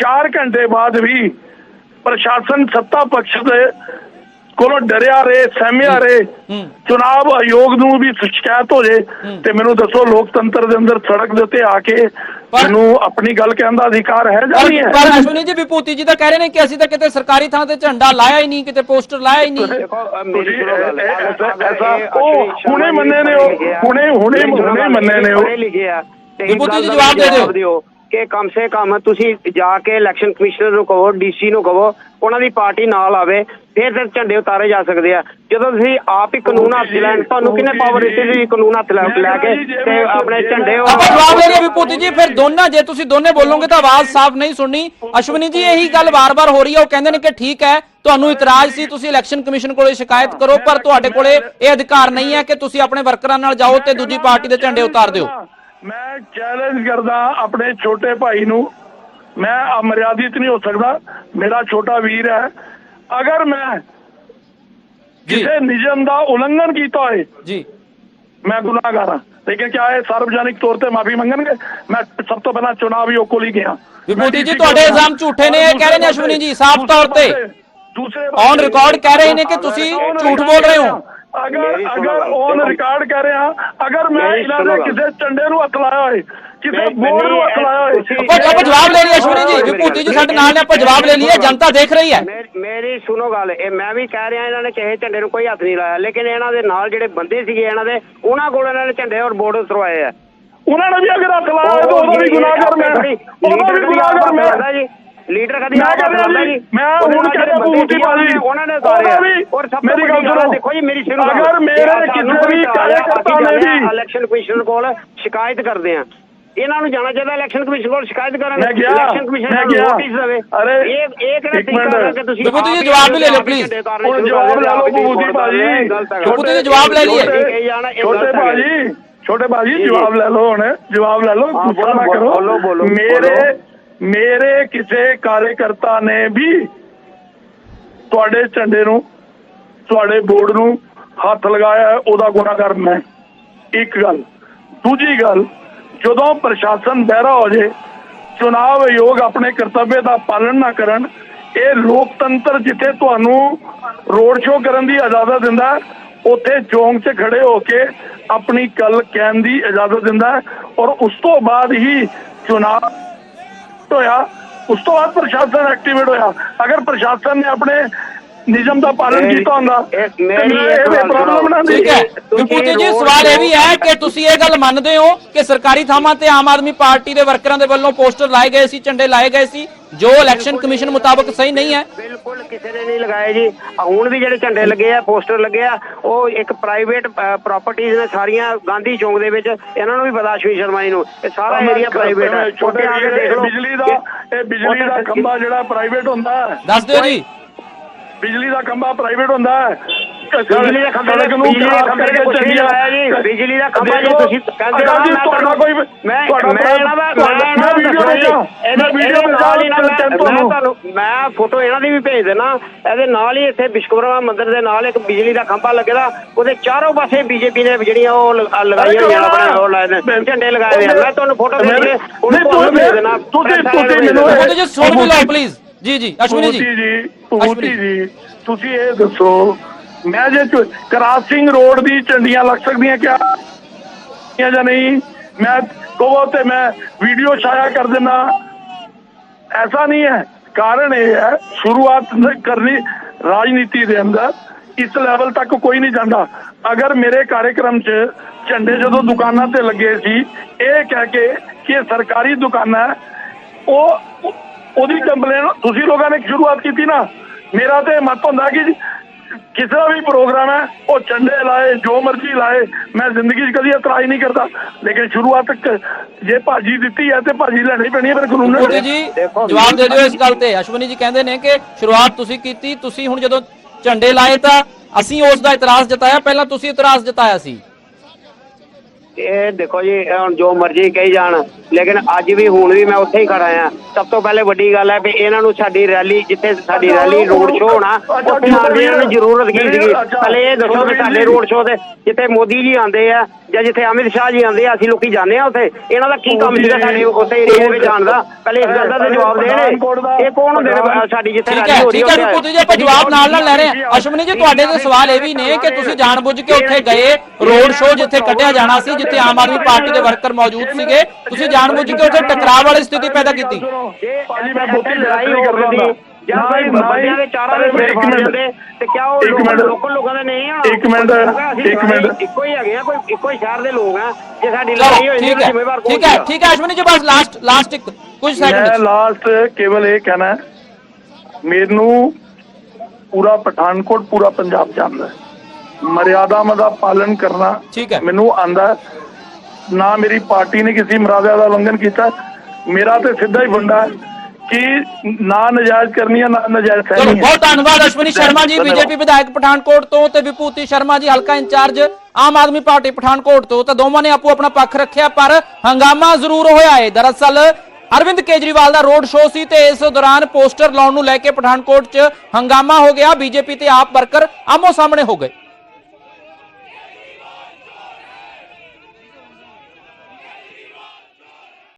4 ਘੰਟੇ ਬਾਅਦ ਵੀ ਪ੍ਰਸ਼ਾਸਨ ਸੱਤਾ ਪਕਸ਼ ਦੇ ਕੋਲੋਂ ਡਰਿਆ ਰਹੇ ਸਹਿਮਿਆ ਰਹੇ ਚੁਣਾਵ ਆਯੋਗ ਨੂੰ ਵੀ ਸ਼ਿਕਾਇਤ ਹੋ ਜੇ ਤੇ ਮੈਨੂੰ ਦੱਸੋ ਲੋਕਤੰਤਰ ਦੇ ਅੰਦਰ ਸੜਕ ਦੇ ਉੱਤੇ ਆ ਕੇ ਮੈਨੂੰ ਆਪਣੀ ਗੱਲ ਕਹਿਣ ਦਾ ਅਧਿਕਾਰ ਹੈ ਜਾਂ ਨਹੀਂ ਹੈ?
ਪਰ ਅਸ਼ਵਨੀ ਜੀ ਵਿਭੂਤੀ ਜੀ ਤਾਂ ਕਹਿ ਰਹੇ ਨੇ ਕਿ ਅਸੀਂ ਤਾਂ ਕਿਤੇ ਸਰਕਾਰੀ ਥਾਂ ਤੇ ਝੰਡਾ ਲਾਇਆ ਹੀ ਨਹੀਂ ਕਿਤੇ ਪੋਸਟਰ ਲਾਇਆ ਹੀ ਨਹੀਂ।
ਮੇਰੀ
ਐਸਾ ਉਹ ਹੁਣੇ ਮੰਨੇ ਨੇ ਉਹ। ਹੁਣੇ ਹੁਣੇ ਮੰਨੇ ਨੇ ਉਹ।
ਪੜ੍ਹੇ ਲਿਖੇ ਆ। ਤੇ ਇੱਕ
ਵਿਭੂਤੀ ਜੀ ਜਵਾਬ ਦੇ ਦਿਓ।
ਕਿ ਕਮ ਸੇ ਕਮ ਤੁਸੀਂ ਜਾ ਕੇ ਇਲੈਕਸ਼ਨ ਕਮਿਸ਼ਨਰ ਨੂੰ ਕਹੋ ਡੀਸੀ ਨੂੰ ਕਹੋ, ਉਹਨਾਂ ਦੀ ਪਾਰਟੀ ਨਾਲ ਆਵੇ, ਫਿਰ ਤੇ ਝੰਡੇ ਉਤਾਰੇ ਜਾ ਸਕਦੇ ਆ। ਜਦੋਂ ਤੁਸੀਂ ਆਪ ਹੀ ਕਾਨੂੰਨ ਹੱਥ ਲੈਣ, ਤੁਹਾਨੂੰ ਕਿਹਨੇ ਪਾਵਰ ਦਿੱਤੀ ਤੁਸੀਂ ਕਾਨੂੰਨ ਹੱਥ ਲੈ ਕੇ ਤੇ ਆਪਣੇ ਝੰਡੇ
ਆਪਾਂ ਜਵਾਬ ਲੈ ਰਹੇ ਵਿਭੂਤੀ ਜੀ, ਫਿਰ ਦੋਨਾਂ ਜੇ ਤੁਸੀਂ ਦੋਨੇ ਬੋਲੋਗੇ ਤਾਂ ਆਵਾਜ਼ ਸਾਫ਼ ਨਹੀਂ ਸੁਣਨੀ। ਅਸ਼ਵਨੀ ਜੀ, ਇਹੀ ਗੱਲ ਵਾਰ-ਵਾਰ ਹੋ ਰਹੀ ਹੈ ਉਹ ਕਹਿੰਦੇ ਨੇ ਕਿ ਠੀਕ ਹੈ, ਤੁਹਾਨੂੰ ਇਤਰਾਜ਼ ਸੀ, ਤੁਸੀਂ ਇਲੈਕਸ਼ਨ ਕਮਿਸ਼ਨ ਕੋਲੇ ਸ਼ਿਕਾਇਤ ਕਰੋ, ਪਰ ਤੁਹਾਡੇ ਕੋਲੇ ਇਹ ਅਧਿਕਾਰ ਨਹੀਂ ਹੈ ਕਿ ਤੁਸੀਂ ਆਪਣੇ ਵਰਕਰਾਂ ਨਾਲ ਜਾਓ ਤੇ ਦੂਜੀ ਪਾਰਟੀ ਦੇ ਝੰਡੇ ਉਤਾਰ ਦਿਓ।
ਮੈਂ ਚੈਲੰਜ ਕਰਦਾ ਆਪਣੇ ਛੋਟੇ ਭਾਈ ਨੂੰ। ਮੈਂ ਅਮਰਿਆਦਿਤ ਨਹੀਂ ਹੋ ਸਕਦਾ। ਮੇਰਾ ਛੋਟਾ ਵੀਰ ਹੈ। ਅਗਰ ਮੈਂ ਕਿਸੇ ਨਿਯਮ ਦਾ ਉਲੰਘਣ ਕੀਤਾ ਹੋਏ
ਜੀ।
ਮੈਂ ਗੁਨਾਹਗਾਰ ਹਾਂ। ਲੇਕਿਨ ਕਿਆ ਇਹ ਸਾਰਵਜਨਿਕ ਤੌਰ ਤੇ ਮਾਫੀ ਮੰਗਣਗੇ? ਮੈਂ ਸਭ ਤੋਂ ਪਹਿਲਾਂ ਚੁਣਾਵ ਕੋਲ ਹੀ ਗਿਆ।
ਵਿਭੂਤੀ ਜੀ ਤੁਹਾਡੇ ਇਲਜ਼ਾਮ ਝੂਠੇ ਨੇ ਇਹ ਕਹਿ ਰਹੇ ਨੇ ਅਸ਼ਵਨੀ ਜੀ ਸਾਫ਼ ਤੌਰ ਤੇ।
ਦੂਸਰੇ
ਔਨ ਰਿਕਾਰਡ ਕਹਿ ਰਹੇ ਨੇ ਕਿ ਤੁਸੀਂ ਝੂਠ ਬੋਲ ਰਹੇ ਹੋ।
ਅਗਰ ਅਗਰ ਔਨ। ਰਿਕਾਰਡ ਕਰ ਰਿਹਾ ਅਗਰ ਮੈਂ ਇਹਨਾਂ ਦੇ। ਕਿਸੇ ਝੰਡੇ ਨੂੰ ਹੱਥ ਲਾਇਆ ਹੋਏ ਕਿਸੇ ਬੋਰਡ ਨੂੰ ਹੱਥ ਲਾਇਆ ਹੋਏ
ਆਪਾਂ ਜਵਾਬ ਲੈ ਲਈਏ ਅਸ਼ਵਨੀ ਜੀ ਵਿਭੂਤੀ ਜੀ ਸਾਡੇ ਨਾਲ ਨੇ ਆਪਾਂ ਜਵਾਬ ਲੈ ਲਈਏ ਜਨਤਾ ਦੇਖ ਰਹੀ ਹੈ
ਮੇਰੀ- ਸੁਣੋ ਗੱਲ ਇਹ ਮੈਂ ਵੀ ਕਹਿ ਰਿਹਾ ਇਹਨਾਂ ਨੇ ਕਿਸੇ ਝੰਡੇ ਨੂੰ ਕੋਈ ਹੱਥ ਨਹੀਂ ਲਾਇਆ ਲੇਕਿਨ ਇਹਨਾਂ ਦੇ ਨਾਲ ਜਿਹੜੇ ਬੰਦੇ ਸੀਗੇ ਇਹਨਾਂ ਦੇ ਉਹਨਾਂ ਕੋਲ ਇਹਨਾਂ ਨੇ ਝੰਡੇ ਔਰ ਬੋਰਡ ਉਤਰਵਾਏ ਆ
ਉਹਨਾਂ ਨੇ ਵੀ ਅਗਰ ਹੱਥ ਲਾਇਆ ਤਾਂ ਉਦੋਂ ਵੀ ਗੁਨਾਹਗਰ ਮੈਂ ਉਦੋਂ ਵੀ ਗੁਨਾਹਗਰ ਮੈਂ
ਜੀ ਲੀਡਰ ਕਦੀ
ਰਿਹਾ
ਉਤਾਰਦਾ
ਜੀ, ਮੈਂ ਹੁਣ
ਨਾਲ
ਕਹਿ ਰਿਹਾ
ਜਿਹੜੇ
ਬੂਟੀ
ਸੀ, ਉਹਨਾਂ ਨੇ
ਵੀ-
ਔਰ ਸਭ
ਮੇਰੀ ਗੱਲ ਸੁਣੋ।
ਦੇਖੋ ਜੀ ਮੇਰੀ ਗੱਲ।
ਅਗਰ ਮੇਰੇ ਕਿਸੇ ਵੀ
ਆ,
ਕਾਰਜਕਰਤਾ ਨੇ
ਜਾਂਦੇ
ਵੀ-
ਇਲੈਕਸ਼ਨ ਕਮਿਸ਼ਨ ਕੋਲ ਸ਼ਿਕਾਇਤ ਕਰਦੇ ਆ ਇਹਨਾਂ ਨੂੰ ਜਾਣਾ ਚਾਹੀਦਾ ਇਲੈਕਸ਼ਨ ਕਮਿਸ਼ਨ ਕੋਲ ਸ਼ਿਕਾਇਤ ਕਰਨ ਇਲੈਕਸ਼ਨ ਕਮਿਸ਼ਨ ਨੂੰ। ਨੋਟਿਸ ਦੇਵੇ
ਅਰੇ,
ਇਹ ਇਹ ਕਿਹੜਾ
ਇੱਕ
ਤਰੀਕਾ। ਹੈ ਕਿ ਤੁਸੀਂ
ਵਿਭੂਤੀ ਜੀ ਜਵਾਬ ਵੀ ਲੈ ਲਓ,
ਉਤਾਰਨੇ
ਹੁਣ
ਸ਼ੁਰੂ
ਜਵਾਬ ਲੈ ਲਓ
ਹੀ
ਭਾਜੀ।
ਵਿਭੂਤੀ ਜੀ ਜਵਾਬ ਲੈ ਲਈਏ।
ਛੋਟੇ-
ਛੋਟੇ। ਭਾਜੀ ਛੋਟੇ ਭਾਜੀ। ਜਵਾਬ ਲੈ ਲਓ ਹੁਣ ਜਵਾਬ ਲੈ ਲਓ
ਬੋਲੋ, ਬੋਲੋ,
ਮੇਰੇ। ਮੇਰੇ ਕਿਸੇ ਕਾਰਜਕਰਤਾ ਨੇ ਵੀ ਤੁਹਾਡੇ ਝੰਡੇ ਨੂੰ, ਤੁਹਾਡੇ ਬੋਰਡ ਨੂੰ ਹੱਥ ਲਗਾਇਆ ਉਹਦਾ ਗੁਨਾਹਗਰ ਮੈਂ। ਇੱਕ ਗੱਲ। ਦੂਜੀ ਗੱਲ, ਜਦੋਂ ਪ੍ਰਸ਼ਾਸਨ ਬਹਿਰਾ ਹੋ ਜੇ ਚੁਣਾਵ ਆਯੋਗ ਆਪਣੇ ਕਰਤੱਵਯ ਦਾ ਪਾਲਣ ਨਾ ਕਰਨ, ਇਹ ਲੋਕਤੰਤਰ ਜਿੱਥੇ ਤੁਹਾਨੂੰ ਰੋਡ ਸ਼ੋਅ ਕਰਨ ਦੀ ਇਜਾਜ਼ਤ ਦਿੰਦਾ ਉੱਥੇ ਚੌਂਕ 'ਚ ਖੜੇ ਹੋ ਕੇ ਆਪਣੀ ਗੱਲ ਕਹਿਣ ਦੀ ਇਜਾਜ਼ਤ ਦਿੰਦਾ ਔਰ ਉਸ ਤੋਂ ਬਾਅਦ ਹੀ ਚੁਣਾਵ ਹੋਇਆ ਉਸ ਤੋਂ ਬਾਅਦ ਪ੍ਰਸ਼ਾਸਨ ਐਕਟੀਵੇਟ ਹੋਇਆ। ਅਗਰ ਪ੍ਰਸ਼ਾਸਨ ਨੇ ਆਪਣੇ ਨਿਯਮ ਦਾ
ਮੇਰੀ-
ਕੀਤਾ ਹੁੰਦਾ।
ਇਹ-
ਤੇ
ਮੇਰੀ
ਪ੍ਰੋਬਲਮ ਨਾ
ਠੀਕ ਹੈ।
ਤੁਸੀਂ
ਵਿਭੂਤੀ ਜੀ ਸਵਾਲ ਇਹ ਵੀ ਹੈ ਕਿ ਤੁਸੀਂ ਇਹ ਗੱਲ ਮੰਨਦੇ ਹੋ ਕਿ ਸਰਕਾਰੀ ਥਾਵਾਂ ਤੇ ਆਮ ਆਦਮੀ ਪਾਰਟੀ ਦੇ ਵਰਕਰਾਂ ਦੇ ਵੱਲੋਂ ਪੋਸਟਰ ਲਾਏ ਗਏ ਸੀ ਝੰਡੇ ਲਾਏ ਗਏ ਸੀ ਜੋ ਇਲੈਕਸ਼ਨ ਕਮਿਸ਼ਨ ਮੁਤਾਬਕ ਸਹੀ ਨਹੀਂ ਹੈ?
ਬਿਲਕੁਲ ਕਿਸੇ ਨੇ ਨਹੀਂ ਲਗਾਏ ਜੀ। ਹੁਣ ਵੀ ਜਿਹੜੇ ਝੰਡੇ ਲੱਗੇ ਆ ਪੋਸਟਰ ਲੱਗੇ ਆ ਉਹ ਇੱਕ ਪ੍ਰਾਈਵੇਟ ਪ੍ਰਾਪਰਟੀਆਂ ਨੇ ਸਾਰੀਆਂ ਗਾਂਧੀ ਚੌਂਕ ਦੇ ਵਿੱਚ ਇਹਨਾਂ ਨੂੰ ਵੀ ਪਤਾ ਅਸ਼ਵਨੀ ਸ਼ਰਮਾ ਜੀ ਨੂੰ। ਇਹ ਸਾਰਾ ਏਰੀਆ ਪ੍ਰਾਈਵੇਟ ਹੈ
ਛੋਟੇ
ਆ ਕੇ ਦੇਖ ਲਓ
ਬਿਜਲੀ ਦਾ ਇਹ ਬਿਜਲੀ ਦਾ ਖੰਭਾ ਜਿਹੜਾ ਪ੍ਰਾਈਵੇਟ ਹੁੰਦਾ।
ਦੱਸ ਦਿਓ ਜੀ।
ਬਿਜਲੀ ਦਾ ਖੰਭਾ ਪ੍ਰਾਈਵੇਟ ਹੁੰਦਾ ਹੈ।
ਬਿਜਲੀ ਦੇ ਖੰਭੇ
ਨੂੰ
ਬਿਜਲੀ ਦੇ ਖੰਭੇ। ਲਗਾਇਆ ਜੀ। ਬਿਜਲੀ ਦਾ ਖੰਭਾ ਜੀ ਤੁਸੀਂ ਕਹਿੰਦੇ ਹੋ
ਜੀ
ਨਾ
ਤੁਹਾਡਾ ਕੋਈ
ਮੈਂ
ਤੁਹਾਡਾ
ਮੈਂ ਇਹਨਾਂ ਦਾ ਮੈਂ
ਵੀਡੀਓ ਭੇਜਾਂ,
ਇਹਦੇ
ਮੈਂ ਵੀਡੀਓ
ਨਾ
ਤੁਹਾਨੂੰ।
ਮੈਂ ਫੋਟੋ ਇਹਨਾਂ ਦੀ ਵੀ ਭੇਜ ਦੇਣਾ ਇਹਦੇ ਨਾਲ ਹੀ ਇੱਥੇ ਵਿਸ਼ਵਕਰਮਾ ਮੰਦਿਰ ਦੇ ਨਾਲ ਇੱਕ ਬਿਜਲੀ ਦਾ ਖੰਭਾ ਲੱਗੇਦਾ। ਉਹਦੇ ਚਾਰੋਂ ਪਾਸੇ ਬੀਜੇਪੀ ਨੇ ਜਿਹੜੀਆਂ ਉਹ ਲਗਾਈਆਂ ਹੋਈਆਂ ਨੇ ਆਪਣੇ ਉਹ ਲਾਏ ਨੇ। ਝੰਡੇ ਲਗਾਏ ਆ ਮੈਂ ਤੁਹਾਨੂੰ ਫੋਟੋ ਭੇਜ ਉਹਨੂੰ ਭੇਜ ਦੇਣਾ
ਤੁਸੀਂ-
ਨੂੰ
ਤੁਸੀਂ ਮੈਨੂੰ।
ਵਿਭੂਤੀ ਜੀ ਸੁਣ ਲਓ ਪਲੀਜ਼ ਜੀ ਜੀ ਅਸ਼ਵਨੀ ਜੀ। ਅਸ਼ਵਨੀ।
ਜੀ ਤੁਸੀਂ ਇਹ ਦੱਸੋ ਮੈਂ ਜੇ ਕਰਾਸਿੰਗ ਰੋਡ ਦੀ ਝੰਡੀਆਂ ਲੱਗ ਸਕਦੀਆਂ ਕਿਆ? ਜਾਂ ਨਹੀਂ? ਮੈਂ ਕਹੋ ਤੇ ਮੈਂ ਵੀਡੀਓ ਛਾਇਆ ਕਰ ਦੇਣਾ ਐਸਾ ਨਹੀਂ ਹੈ। ਕਾਰਨ ਇਹ ਹੈ ਸ਼ੁਰੂਆਤ ਕਰਨੀ ਰਾਜਨੀਤੀ ਦੇ ਅੰਦਰ। ਇਸ ਲੈਵਲ ਤੱਕ ਕੋਈ ਨਹੀਂ ਜਾਂਦਾ। ਅਗਰ ਮੇਰੇ ਕਾਰਜਕ੍ਰਮ 'ਚ ਝੰਡੇ ਜਦੋਂ ਦੁਕਾਨਾਂ ਤੇ ਲੱਗੇ ਸੀ ਇਹ ਕਹਿ ਕੇ ਕਿ ਸਰਕਾਰੀ ਦੁਕਾਨਾਂ ਉਹ- ਉਹਦੀ ਕੰਪਲੇਨ ਤੁਸੀਂ ਲੋਕਾਂ ਨੇ ਸ਼ੁਰੂਆਤ ਕੀਤੀ ਨਾ ਮੇਰਾ ਤੇ ਮਤ ਹੁੰਦਾ ਕਿ ਕਿਸੇ ਦਾ ਵੀ ਪ੍ਰੋਗਰਾਮ ਹੈ ਉਹ ਝੰਡੇ ਲਾਏ ਜੋ ਮਰਜ਼ੀ ਲਾਏ ਮੈਂ ਜ਼ਿੰਦਗੀ 'ਚ ਕਦੀ ਇਤਰਾਜ਼ ਨਹੀਂ ਕਰਦਾ। ਲੇਕਿਨ ਸ਼ੁਰੂਆਤ ਜੇ ਭਾਜੀ ਦਿੱਤੀ ਹੈ ਤੇ ਭਾਜੀ ਲੈਣੀ ਪੈਣੀ ਹੈ ਫਿਰ ਕਾਨੂੰਨ
ਮੋਦੀ ਜੀ ਜਵਾਬ ਦੇ ਦਿਓ ਇਸ ਗੱਲ ਤੇ। ਅਸ਼ਵਨੀ ਜੀ ਕਹਿੰਦੇ ਨੇ ਕਿ ਸ਼ੁਰੂਆਤ ਤੁਸੀਂ ਕੀਤੀ ਤੁਸੀਂ ਹੁਣ ਜਦੋਂ ਝੰਡੇ ਲਾਏ ਤਾਂ ਅਸੀਂ ਉਸ ਦਾ ਇਤਰਾਜ਼ ਜਤਾਇਆ ਪਹਿਲਾਂ ਤੁਸੀਂ ਇਤਰਾਜ਼ ਜਤਾਇਆ ਸੀ।
ਇਹ ਦੇਖੋ ਜੀ ਇਹ ਹੁਣ ਜੋ ਮਰਜ਼ੀ ਕਹੀ ਜਾਣ ਲੇਕਿਨ ਅੱਜ ਵੀ ਹੁਣ ਵੀ ਮੈਂ ਉੱਥੇ ਹੀ ਖੜਾ ਆ ਸਭ ਤੋਂ ਪਹਿਲੇ ਵੱਡੀ ਗੱਲ ਹੈ ਵੀ ਇਹਨਾਂ ਨੂੰ ਸਾਡੀ ਰੈਲੀ ਜਿੱਥੇ ਸਾਡੀ ਰੈਲੀ ਰੋਡ ਸ਼ੋਅ ਹੋਣਾ ਉੱਥੇ ਆਉਣ ਦੀ ਇਹਨਾਂ ਨੂੰ ਜ਼ਰੂਰਤ ਕੀ ਸੀਗੀ। ਪਹਿਲੇ ਇਹ ਦੱਸੋ ਕਿ ਸਾਡੇ ਰੋਡ ਸ਼ੋਅ ਤੇ ਜਿੱਥੇ ਮੋਦੀ ਜੀ ਆਉਂਦੇ ਆ ਜਾਂ ਜਿੱਥੇ ਅਮਿਤ ਸ਼ਾਹ ਜੀ ਆਉਂਦੇ ਆ ਅਸੀਂ ਲੋਕੀ ਜਾਂਦੇ ਆ ਉੱਥੇ। ਇਹਨਾਂ ਦਾ ਕੀ ਕੰਮ ਸੀਗਾ ਸਾਡੇ ਉੱਥੇ ਏਰੀਆ ਵਿੱਚ ਜਾਣ ਦਾ? ਪਹਿਲੇ ਇਸ ਗੱਲ ਦਾ ਤਾਂ ਜਵਾਬ ਦੇਣ। ਇਹ ਕੌਣ ਹੁੰਦੇ ਨੇ ਸਾਡੀ ਜਿੱਥੇ
ਠੀਕ
ਰੈਲੀ
ਹੈ
ਹੋ ਰਹੀ
ਠੀਕ ਹੈ
ਉੱਥੇ?
ਵਿਪੂਤ ਜੀ ਆਪਾਂ ਜਵਾਬ ਨਾਲ ਨਾਲ ਲੈ ਰਹੇ ਹਾਂ। ਅਸ਼ਵਨੀ ਜੀ ਤੁਹਾਡੇ ਦੇ ਸਵਾਲ ਇਹ ਵੀ ਨੇ ਕਿ ਤੁਸੀਂ ਜਾਣਬੁੱਝ ਕੇ ਉੱਥੇ ਗਏ ਰੋਡ ਸ਼ੋਅ ਜਿੱਥੇ ਕੱਢਿਆ ਜਾਣਾ ਸੀ ਜਿੱਥੇ ਆਮ ਆਦਮੀ ਪਾਰਟੀ ਦੇ ਵਰਕਰ ਮੌਜੂਦ ਸੀਗੇ ਤੁਸੀਂ ਜਾਣਬੁੱਝ ਕੇ ਉੱਥੇ ਟਕਰਾਅ ਵਾਲੀ ਸਥਿਤੀ ਪੈਦਾ ਕੀਤੀ
ਜੇ
ਭਾਜੀ ਮੈਂ ਬਹੁਤੀ
ਲੜਾਈ
ਲੜਾਈ
ਹੋ
ਕਰਦਾ
ਜਾਂਦੀ ਜਾਂ
ਨਾ
ਕੋਈ
ਹੀ- ਨਾ ਹੀ-
ਬੰਦਿਆਂ ਦੇ ਚਾਰਾਂ ਦੇ
ਇੱਕ
ਫੜ
ਮਿੰਟ।
ਜਾਂਦੇ ਤੇ ਕਿਆ ਉਹ
ਇੱਕ
ਲੋਕਾਂ-
ਮਿੰਟ।
ਲੋਕਲ ਲੋਕਾਂ ਦੇ ਨਹੀਂ ਹੋਣਾ
ਇੱਕ ਮਿੰਟ,
ਅਸੀਂ
ਇੱਕ ਮਿੰਟ।
ਸਾਰੇ ਇੱਕੋ ਹੀ ਹੈਗੇ ਆ ਕੋਈ ਇੱਕੋ ਹੀ ਸ਼ਹਿਰ ਦੇ ਲੋਕ ਆ ਜੇ ਸਾਡੀ
ਚਲੋ
ਲੜਾਈ ਹੋਈ
ਠੀਕ
ਤਾਂ ਜ਼ਿੰਮੇਵਾਰ
ਹੈ
ਕੌਣ
ਠੀਕ ਹੈ
ਸੀਗਾ?
ਠੀਕ ਹੈ ਅਸ਼ਵਨੀ ਜੀ ਬਸ ਲਾਸਟ ਲਾਸਟ ਇੱਕ ਕੁਝ
ਮੈਂ ਲਾਸਟ ਕੇਵਲ ਇਹ ਕਹਿਣਾ ਮੈਨੂੰ ਪੂਰਾ ਪਠਾਨਕੋਟ ਪੂਰਾ ਪੰਜਾਬ ਜਾਣਦਾ ਹੈ ਮਰਿਆਦਾਵਾਂ ਦਾ ਪਾਲਨ ਕਰਨਾ
ਠੀਕ ਹੈ।
ਮੈਨੂੰ ਆਂਦਾ। ਨਾ ਮੇਰੀ ਪਾਰਟੀ ਨੇ ਕਿਸੇ ਮਰਿਆਦਾ ਦਾ ਉਲੰਘਣ ਕੀਤਾ ਮੇਰਾ ਤੇ ਸਿੱਧਾ ਹੀ ਹੈ ਕਿ ਨਾ ਨਜਾਇਜ਼ ਕਰਨੀ ਹੈ ਨਾ ਨਜਾਇਜ਼
ਚਲੋ
ਸਹਿਣੀ ਹੈ
ਬਹੁਤ ਧੰਨਵਾਦ ਅਸ਼ਵਨੀ ਸ਼ਰਮਾ ਜੀ। ਬੀਜੇਪੀ ਵਿਧਾਇਕ ਪਠਾਨਕੋਟ ਤੋਂ ਤੇ ਵਿਭੂਤੀ ਸ਼ਰਮਾ ਜੀ ਹਲਕਾ in charge Aam Aadmi party Pathankot ਤੋਂ ਤਾਂ ਦੋਵਾਂ ਨੇ ਆਪੋ ਆਪਣਾ ਪੱਖ ਰੱਖਿਆ ਪਰ ਹੰਗਾਮਾ ਜ਼ਰੂਰ ਹੋਇਆ ਹੈ ਦਰਅਸਲ ਅਰਵਿੰਦ ਕੇਜਰੀਵਾਲ ਦਾ ਰੋਡ ਸ਼ੋਅ ਸੀ ਤੇ ਇਸ ਦੌਰਾਨ ਪੋਸਟਰ ਲਾਉਣ ਨੂੰ ਲੈ ਕੇ ਪਠਾਨਕੋਟ 'ਚ ਹੰਗਾਮਾ ਹੋ ਗਿਆ ਬੀਜੇਪੀ ਤੇ ਆਪ ਵਰਕਰ ਆਮੋ ਸਾਹਮਣੇ ਹੋ ਗਏ